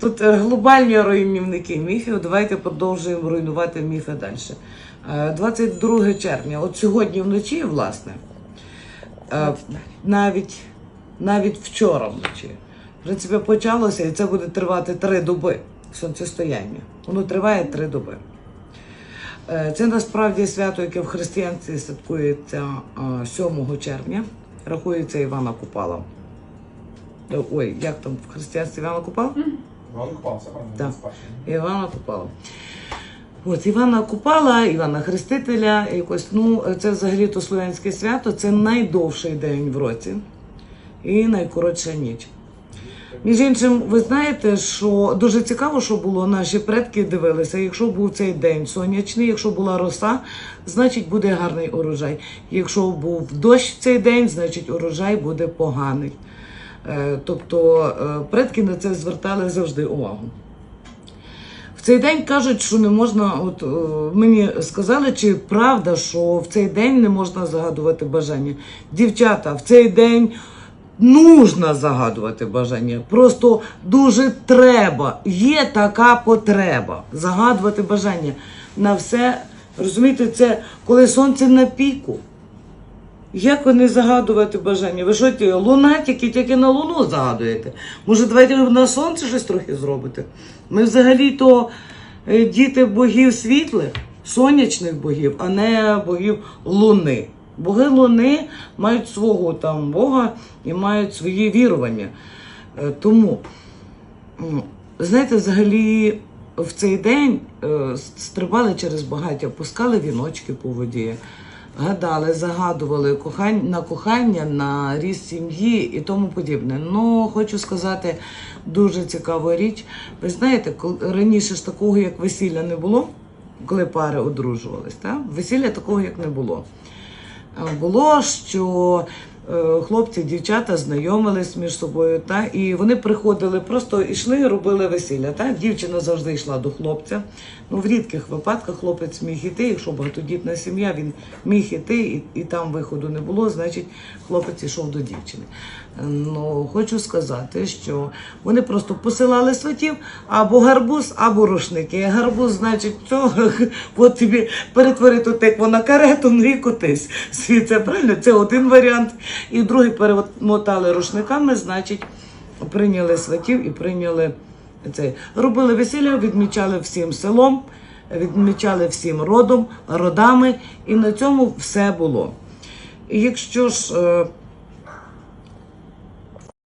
Тут е, глобальні руйнівники міфів. Давайте продовжуємо руйнувати міфи далі. Е, 22 червня, от сьогодні вночі, власне, е, навіть, навіть вчора вночі, в принципі, почалося, і це буде тривати три доби сонцестояння. Воно триває три доби. Е, Це насправді свято, яке в християнстві святкується е, 7 червня, рахується Івана Купала. Е, Ой, як там в християнстві Івана Купала? Іван купався, правильно? Так. Івана Купала. От Івана Купала, Івана Хрестителя, якось, ну, це взагалі то слов'янське свято, це найдовший день в році і найкоротша ніч. Між іншим, ви знаєте, що дуже цікаво, що було, наші предки дивилися, якщо був цей день сонячний, якщо була роса, значить буде гарний урожай. Якщо був дощ в цей день, значить урожай буде поганий. Е, Тобто е, предки на це звертали завжди увагу. В цей день кажуть, що не можна. От е, мені сказали, чи правда, що в цей день не можна загадувати бажання. Дівчата, в цей день нужно загадувати бажання. Просто дуже треба. Є така потреба загадувати бажання на все. Розумієте, це коли сонце на піку. Як вони загадувати бажання? Ви що ті лунатики тільки на луну загадуєте? Може, давайте на сонце щось трохи зробите? Ми взагалі-то е, діти богів світлих, сонячних богів, а не богів луни. Боги луни мають свого там Бога і мають свої вірування. Е, Тому, знаєте, взагалі в цей день е, стрибали через багаття, пускали віночки по воді гадали, загадували кохання, на кохання, на ріст сім'ї і тому подібне. Ну, хочу сказати дуже цікаву річ. Ви знаєте, раніше ж такого, як весілля, не було, коли пари одружувались, так? весілля такого, як не було. Е, Було, що хлопці, дівчата знайомились між собою, та, і вони приходили, просто йшли, робили весілля. Та? Дівчина завжди йшла до хлопця. Ну, в рідких випадках хлопець міг іти, якщо багатодітна сім'я, він міг іти, і, і там виходу не було, значить хлопець йшов до дівчини. Е, Ну, хочу сказати, що вони просто посилали сватів або гарбуз, або рушники. Гарбуз, значить, що, от тобі перетвори ту тикву на карету, ну котись. Це правильно? Це один варіант. І другий перемотали рушниками, значить, прийняли сватів і прийняли це. Робили весілля, відмічали всім селом, відмічали всім родом, родами, і на цьому все було. Якщо ж е,